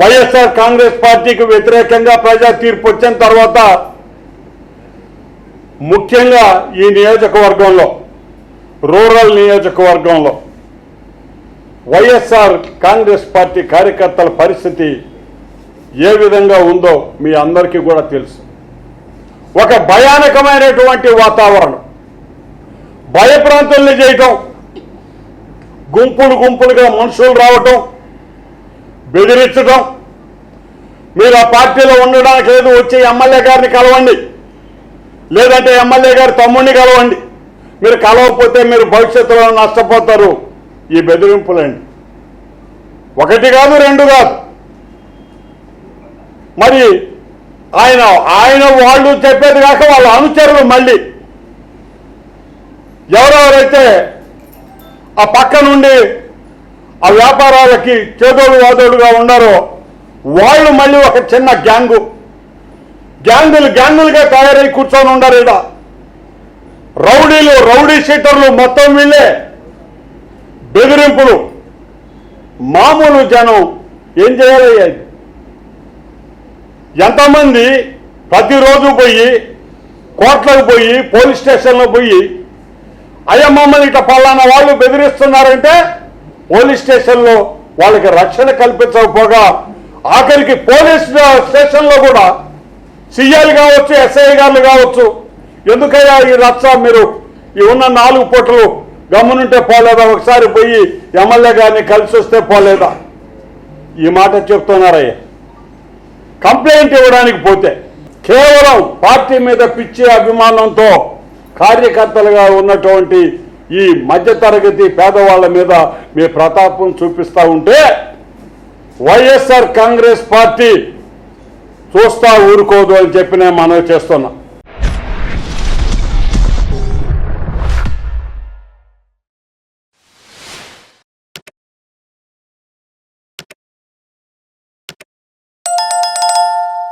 వైఎస్ఆర్ కాంగ్రెస్ పార్టీకి వ్యతిరేకంగా ప్రజా తీర్పు వచ్చిన తర్వాత ముఖ్యంగా ఈ నియోజకవర్గంలో రూరల్ నియోజకవర్గంలో వైఎస్ఆర్ కాంగ్రెస్ పార్టీ కార్యకర్తల పరిస్థితి ఏ విధంగా ఉందో మీ అందరికీ కూడా తెలుసు. ఒక భయానకమైనటువంటి వాతావరణం. భయప్రాంతుల్ని చేయటం గుంపులు గుంపులుగా మనుషులు రావటం బెదిరించడం. మీరు ఆ పార్టీలో ఉండడానికి లేదు వచ్చి ఎమ్మెల్యే గారిని కలవండి. లేదంటే ఎమ్మెల్యే గారి తమ్ముడిని కలవండి. మీరు కలవకపోతే మీరు భవిష్యత్తులో నష్టపోతారు. ఈ బెదిరింపులండి. ఒకటి కాదు రెండు కాదు. మరి ఆయన ఆయన వాళ్ళు చెప్పేది కాక వాళ్ళ అనుచరులు మళ్ళీ. ఎవరెవరైతే ఆ పక్క నుండి ఆ వ్యాపారాలకి చేదోడు వాదోడుగా ఉన్నారో వాళ్ళు మళ్ళీ ఒక చిన్న గ్యాంగు. గ్యాంగులు గ్యాంగులుగా తయారై కూర్చొని ఉన్నారు ఈడ. రౌడీలు రౌడీ షీటర్లు మొత్తం వీళ్ళే. బెదిరింపులు. మామూలు జనం ఏం చేయాలయ్యా ఎంతమంది ప్రతిరోజు పోయి కోర్టులకు పోయి పోలీస్ స్టేషన్లో పోయి అయ్యా మమ్మల్ని ఇట్లా పలానా వాళ్ళు బెదిరిస్తున్నారంటే పోలీస్ స్టేషన్లో వాళ్ళకి రక్షణ కల్పించకపోగా ఆఖరికి పోలీస్ స్టేషన్లో కూడా సీఎల్ కావచ్చు ఎస్ఐ గారు కావచ్చు. ఎందుకయ్యా ఈ రచ్చ మీరు ఈ ఉన్న నాలుగు పూటలు గమ్మునుంటే పోలేదా? ఒకసారి పోయి ఎమ్మెల్యే గారిని కలిసి వస్తే పోలేదా? ఈ మాట చెప్తున్నారయ్యా. కంప్లైంట్ ఇవ్వడానికి పోతే కేవలం పార్టీ మీద పిచ్చి అభిమానంతో కార్యకర్తలుగా ఉన్నటువంటి ఈ మధ్యతరగతి పేదవాళ్ళ మీద మీ ప్రతాపం చూపిస్తా ఉంటే వైఎస్ఆర్ కాంగ్రెస్ పార్టీ చూస్తా ఊరుకోదు అని చెప్పి నేను మనవి చేస్తున్నా.